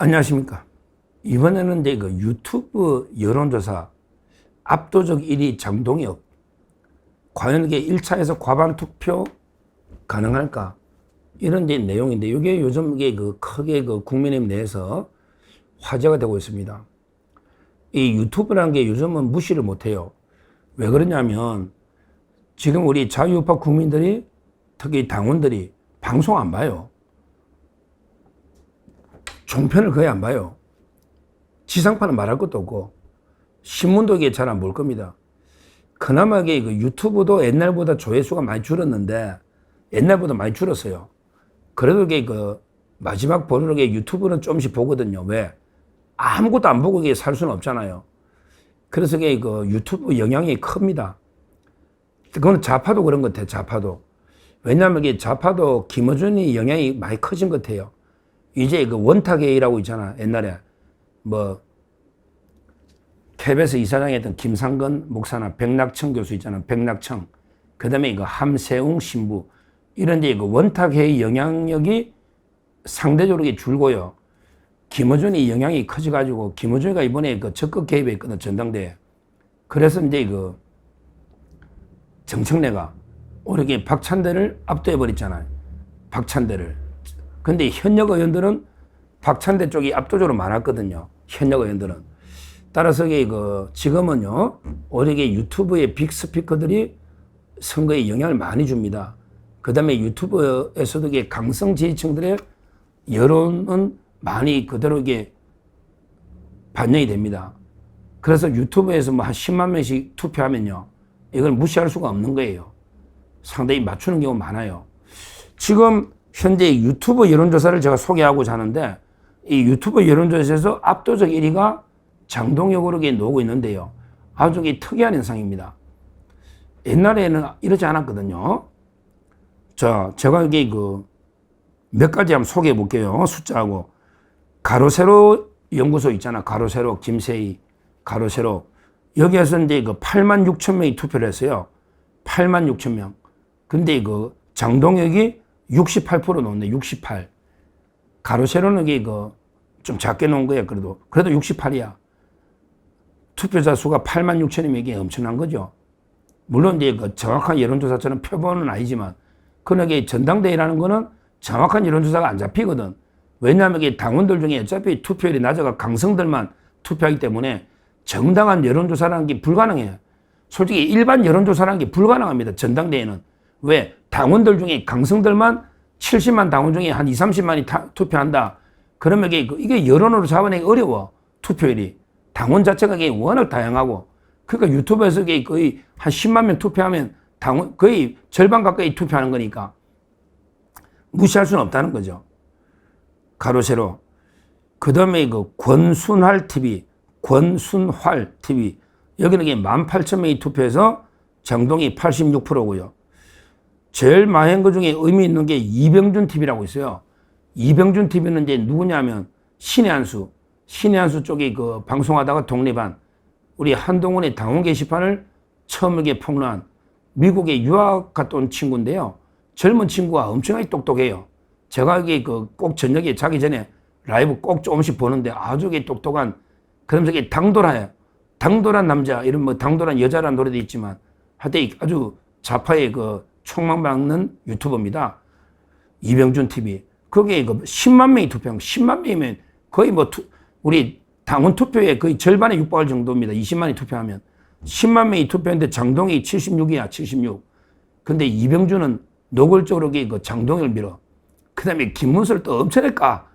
안녕하십니까. 이번에는 그 유튜브 여론조사 압도적 1위 장동혁. 과연 이게 1차에서 과반 투표 가능할까? 이런 이제 내용인데, 이게 요즘 이게 그 크게 그 국민의힘 내에서 화제가 되고 있습니다. 이 유튜브라는 게 요즘은 무시를 못 해요. 왜 그러냐면, 지금 우리 자유우파 국민들이 특히 당원들이 방송 안 봐요. 종편을 거의 안 봐요. 지상파는 말할 것도 없고 신문도 이게 잘 안 볼 겁니다. 그나마 이게 그 유튜브도 옛날보다 조회수가 많이 줄었는데 옛날보다 많이 줄었어요. 그래도 이게 그 마지막 보르게 유튜브는 조금씩 보거든요. 왜? 아무것도 안 보고 이게 살 수는 없잖아요. 그래서 이게 그 유튜브 영향이 큽니다. 그건 좌파도 그런 것 같아요. 좌파도. 왜냐하면 이게 좌파도 김어준이 영향이 많이 커진 것 같아요. 이제 그 원탁회의라고 있잖아. 옛날에 뭐 KBS 이사장이었던 김상건 목사나 백낙청 교수 있잖아. 백낙청. 그 다음에 이거 함세웅 신부 이런 데그 원탁회의 영향력이 상대적으로 줄고요. 김어준이 영향이 커져가지고 김어준이가 이번에 그 적극 개입했거든 전당대회. 그래서 이제 그 정청래가 오르게 박찬대를 압도해 버렸잖아요. 박찬대를. 근데 현역 의원들은 박찬대 쪽이 압도적으로 많았거든요. 현역 의원들은. 따라서 이게 그 지금은요, 오히려 유튜브의 빅 스피커들이 선거에 영향을 많이 줍니다. 그 다음에 유튜브에서도 이게 강성 지지층들의 여론은 많이 그대로 이게 반영이 됩니다. 그래서 유튜브에서 뭐 한 10만 명씩 투표하면요, 이걸 무시할 수가 없는 거예요. 상당히 맞추는 경우 많아요. 지금 현재 유튜브 여론조사를 제가 소개하고자 하는데 이 유튜브 여론조사에서 압도적 1위가 장동혁 으로 나오고 있는데요. 아주 특이한 현상입니다. 옛날에는 이러지 않았거든요. 자, 제가 여기 그몇 가지 한번 소개해 볼게요. 숫자하고. 가로세로 연구소 있잖아. 가로세로, 김세희, 가로세로. 여기에서 이제 그 8만 6천 명이 투표를 했어요. 8만 6천 명. 근데 그 장동혁이 68% 놓네, 68. 가로 세로는 이게 그좀 작게 놓은 거야, 그래도. 그래도 68이야. 투표자 수가 8만 6천이면 이게 엄청난 거죠. 물론 이제 그 정확한 여론조사처럼 표본은 아니지만, 그러나 이게 전당대회라는 거는 정확한 여론조사가 안 잡히거든. 왜냐하면 이게 당원들 중에 어차피 투표율이 낮아가 강성들만 투표하기 때문에 정당한 여론조사라는 게 불가능해요. 솔직히 일반 여론조사라는 게 불가능합니다. 전당대회는. 왜? 당원들 중에 강성들만 70만 당원 중에 한 2, 30만이 타, 투표한다. 그러면 이게, 이게 여론으로 잡아내기 어려워. 투표율이. 당원 자체가 이게 워낙 다양하고. 그러니까 유튜브에서 이게 거의 한 10만 명 투표하면 당원, 거의 절반 가까이 투표하는 거니까 무시할 수는 없다는 거죠. 가로세로. 그 다음에 그 권순활 TV, 권순활 TV. 여기는 이게 18,000명이 투표해서 정동이 86%고요. 제일 많이 한 것 중에 의미 있는 게 이병준 TV라고 있어요. 이병준 TV는 이제 누구냐면 신의 한수, 신의 한수 쪽에 그 방송하다가 독립한 우리 한동훈의 당원 게시판을 처음에 폭로한 미국에 유학 갔다 온 친구인데요. 젊은 친구가 엄청나게 똑똑해요. 제가 여기 그꼭 저녁에 자기 전에 라이브 꼭 조금씩 보는데 아주 똑똑한 그러면서 이게 당돌해요. 당돌한 남자, 이런 뭐 당돌한 여자라는 노래도 있지만 하여튼 아주 좌파의 그 총망받는 유튜버입니다. 이병준 TV. 거기에 그 10만 명이 투표한 10만 명이면 거의 뭐 투, 우리 당원 투표의 거의 절반에 육박할 정도입니다. 20만이 투표하면. 10만 명이 투표했는데 장동이 76이야, 76. 근데 이병준은 노골적으로 그 장동을 밀어. 그 다음에 김문수를 또 엄청나게 까.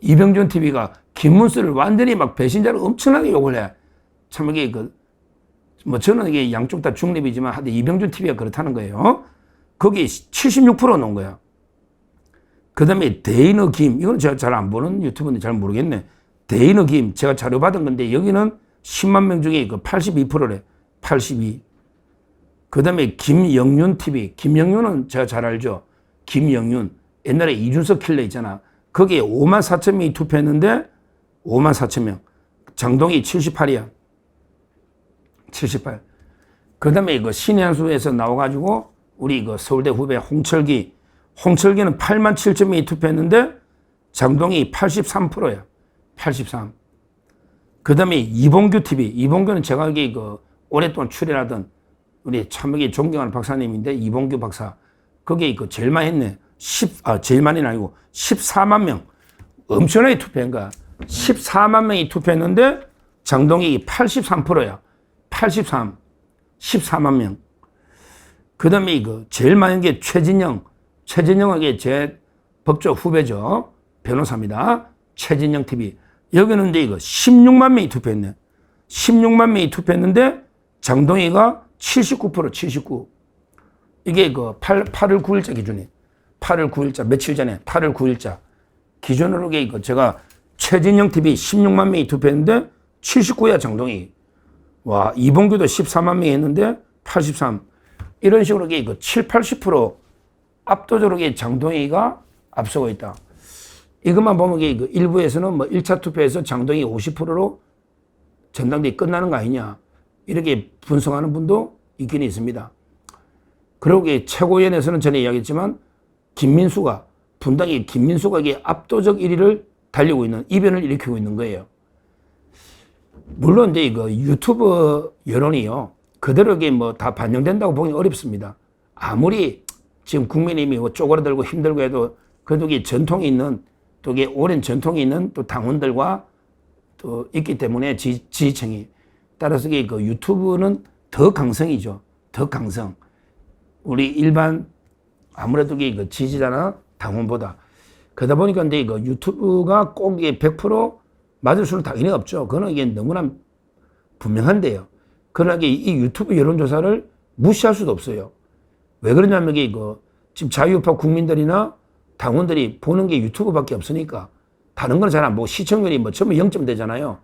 이병준 TV가 김문수를 완전히 막 배신자로 엄청나게 욕을 해. 참 이게 그, 뭐 저는 이게 양쪽 다 중립이지만 하여튼 이병준 TV가 그렇다는 거예요. 거기 76% 놓은 거야. 그 다음에 데이너 김, 이건 제가 잘 안 보는 유튜브인데 잘 모르겠네. 데이너 김, 제가 자료 받은 건데 여기는 10만 명 중에 그 82%래. 82. 그 다음에 김영윤 TV. 김영윤은 제가 잘 알죠. 김영윤. 옛날에 이준석 킬러 있잖아. 거기에 5만 4천 명이 투표했는데 5만 4천 명. 장동이 78이야. 78. 그 다음에 이거 신의 한수에서 나와가지고 우리 그 서울대 후배 홍철기. 홍철기는 8만 7천 명이 투표했는데 장동희 83%야. 83. 그 다음에 이봉규 TV. 이봉규는 제가 여기 그 오랫동안 출연하던 우리 참여기 존경하는 박사님인데 이봉규 박사. 거기에 그 제일 많이 했네. 10, 아, 제일 많이는 아니고 14만 명. 엄청나게 투표한 거야. 14만 명이 투표했는데 장동익이 83%야. 83. 14만 명. 그 다음에 이거 제일 많은 게 최진영. 최진영에게 제 법조 후배죠. 변호사입니다. 최진영 TV. 여기는 근데 이거 16만 명이 투표했네. 16만 명이 투표했는데 장동희가 79% 79. 이게 그 8, 8월 9일자 기준이. 8월 9일자 며칠 전에 8월 9일자 기준으로 이거 제가 최진영 TV 16만 명이 투표했는데 79야 장동희. 와 이봉규도 14만 명이 했는데 83. 이런 식으로 이게 그 7, 80% 압도적으로 장동희가 앞서고 있다. 이것만 보면 이게 그 일부에서는 뭐 1차 투표에서 장동희 50%로 전당대회 끝나는 거 아니냐. 이렇게 분석하는 분도 있긴 있습니다. 그리고 최고위원회에서는 전에 이야기했지만 김민수가 분당이 김민수가 압도적 1위를 달리고 있는 이변을 일으키고 있는 거예요. 물론 이제 이거 유튜브 여론이요. 그대로 이게 뭐 다 반영된다고 보기 어렵습니다. 아무리 지금 국민의힘이 뭐 쪼그라들고 힘들고 해도 그래도 이게 전통이 있는 또 이게 오랜 전통이 있는 또 당원들과 또 있기 때문에 지, 지지층이 따라서 이게 그 유튜브는 더 강성이죠. 더 강성. 우리 일반 아무래도 이게 그 지지자나 당원보다 그러다 보니까 근데 이거 유튜브가 꼭 이게 100% 맞을 수는 당연히 없죠. 그거는 이게 너무나 분명한데요. 그러나 이 유튜브 여론조사를 무시할 수도 없어요. 왜 그러냐면 이게 이거 지금 자유우파 국민들이나 당원들이 보는 게 유튜브밖에 없으니까 다른 건 잘 안 보고 시청률이 뭐 처음에 0점 되잖아요.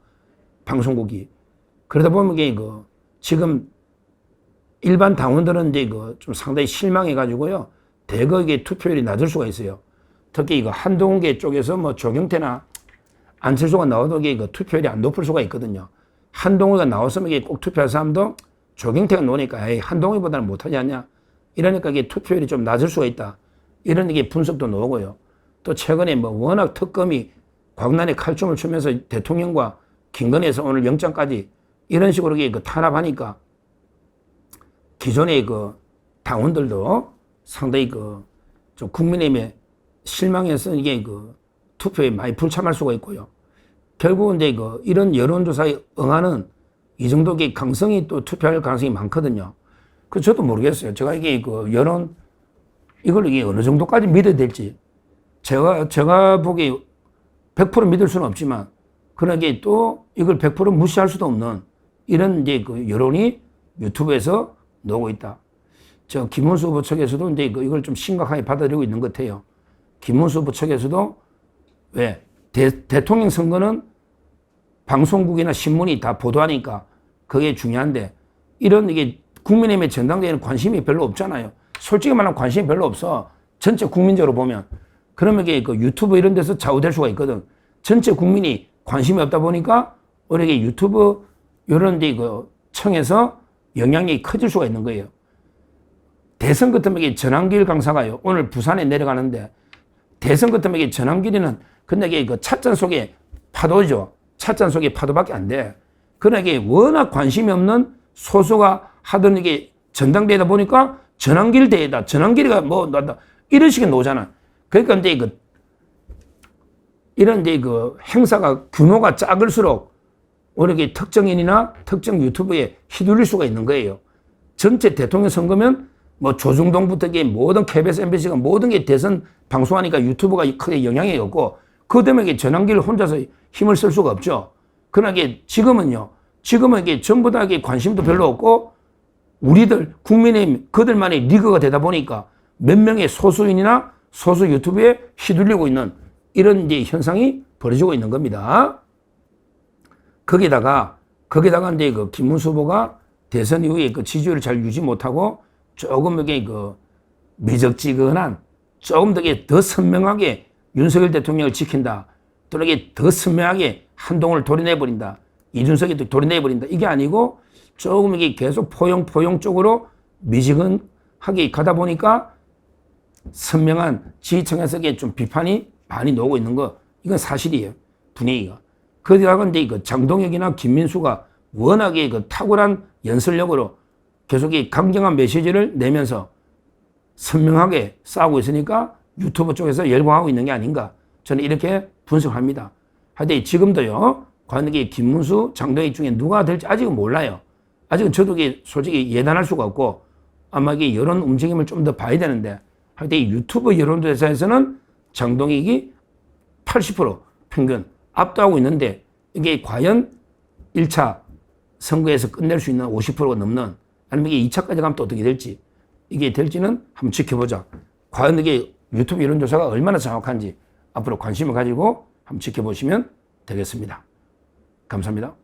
방송국이. 그러다 보면 이게 이거 지금 일반 당원들은 이제 이거 좀 상당히 실망해가지고요. 대거 이게 투표율이 낮을 수가 있어요. 특히 이거 한동계 쪽에서 뭐 조경태나 안철수가 나와도 이게 그 투표율이 안 높을 수가 있거든요. 한동훈가 나왔으면 이게 꼭 투표할 사람도 조경태가 노니까 에이 한동훈보다는 못하지 않냐. 이러니까 이게 투표율이 좀 낮을 수가 있다. 이런 이게 분석도 나오고요. 또 최근에 뭐 워낙 특검이 광란에 칼춤을 추면서 대통령과 김건희에서 오늘 영장까지 이런 식으로 이게 그 탄압하니까 기존의 그 당원들도 상당히 그 좀 국민의힘에 실망해서 이게 그 투표에 많이 불참할 수가 있고요. 결국은 이제 그 이런 여론조사에 응하는 이 정도의 강성이 또 투표할 가능성이 많거든요. 그 저도 모르겠어요. 제가 이게 그 여론 이걸 이게 어느 정도까지 믿어야 될지 제가 제가 보기 100% 믿을 수는 없지만 그러나 이게 또 이걸 100% 무시할 수도 없는 이런 이제 그 여론이 유튜브에서 나오고 있다. 저 김문수 후보 측에서도 이제 이거- 이걸 좀 심각하게 받아들이고 있는 것 같아요. 김문수 후보 측에서도 왜 대, 대통령 선거는 방송국이나 신문이 다 보도하니까 그게 중요한데 이런 이게 국민의힘의 전당대회는 관심이 별로 없잖아요. 솔직히 말하면 관심이 별로 없어. 전체 국민적으로 보면. 그러면 이게 그 유튜브 이런 데서 좌우될 수가 있거든. 전체 국민이 관심이 없다 보니까 이게 유튜브 이런 데그 청에서 영향이 커질 수가 있는 거예요. 대선 같으면 이게 전환길 강사가요. 오늘 부산에 내려가는데 대선 같으면 이게 전환길이는 근데 이게 그 찻잔 속에 파도죠. 찻잔 속에 파도밖에 안 돼. 그러나 이게 워낙 관심이 없는 소수가 하던 이게 전당대회다 보니까 전환길 대회다. 전환길이가 뭐 나다 이런 식의 노잖아. 그러니까 이제 그 이런 이제 그 행사가 규모가 작을수록 이게 특정인이나 특정 유튜브에 휘둘릴 수가 있는 거예요. 전체 대통령 선거면 뭐 조중동부터 모든 KBS, MBC가 모든 게 대선 방송하니까 유튜브가 크게 영향이 없고 그 때문에 이게 전환기를 혼자서 힘을 쓸 수가 없죠. 그러나 지금은요. 지금은 이게 전부 다 이게 관심도 별로 없고 우리들 국민의힘 그들만의 리그가 되다 보니까 몇 명의 소수인이나 소수 유튜브에 휘둘리고 있는 이런 이제 현상이 벌어지고 있는 겁니다. 거기다가 거기다가 이제 그 김문수 후보가 대선 이후에 그 지지율을 잘 유지 못하고 조금 이게 그 미적지근한 조금 더, 더 선명하게 윤석열 대통령을 지킨다. 또는 더 선명하게 한동을 도려내버린다. 이준석이 또 도려내버린다. 이게 아니고 조금 이게 계속 포용 포용 쪽으로 미지근하게 가다 보니까 선명한 이게 좀 비판이 많이 나오고 있는 거 이건 사실이에요. 분위기가. 거기다가 이제 그 장동혁이나 김민수가 워낙에 그 탁월한 연설력으로 계속 이 강경한 메시지를 내면서 선명하게 싸우고 있으니까 유튜브 쪽에서 열광하고 있는 게 아닌가. 저는 이렇게 분석합니다. 하여튼 지금도요, 과연 김문수, 장동익 중에 누가 될지 아직은 몰라요. 아직은 저도 솔직히 예단할 수가 없고 아마 이게 여론 움직임을 좀 더 봐야 되는데 하여튼 이 유튜브 여론조사에서는 장동익이 80% 평균 압도하고 있는데 이게 과연 1차 선거에서 끝낼 수 있는 50%가 넘는 아니면 이게 2차까지 가면 또 어떻게 될지 이게 될지는 한번 지켜보자. 과연 이게 유튜브 여론조사가 얼마나 정확한지 앞으로 관심을 가지고 한번 지켜보시면 되겠습니다. 감사합니다.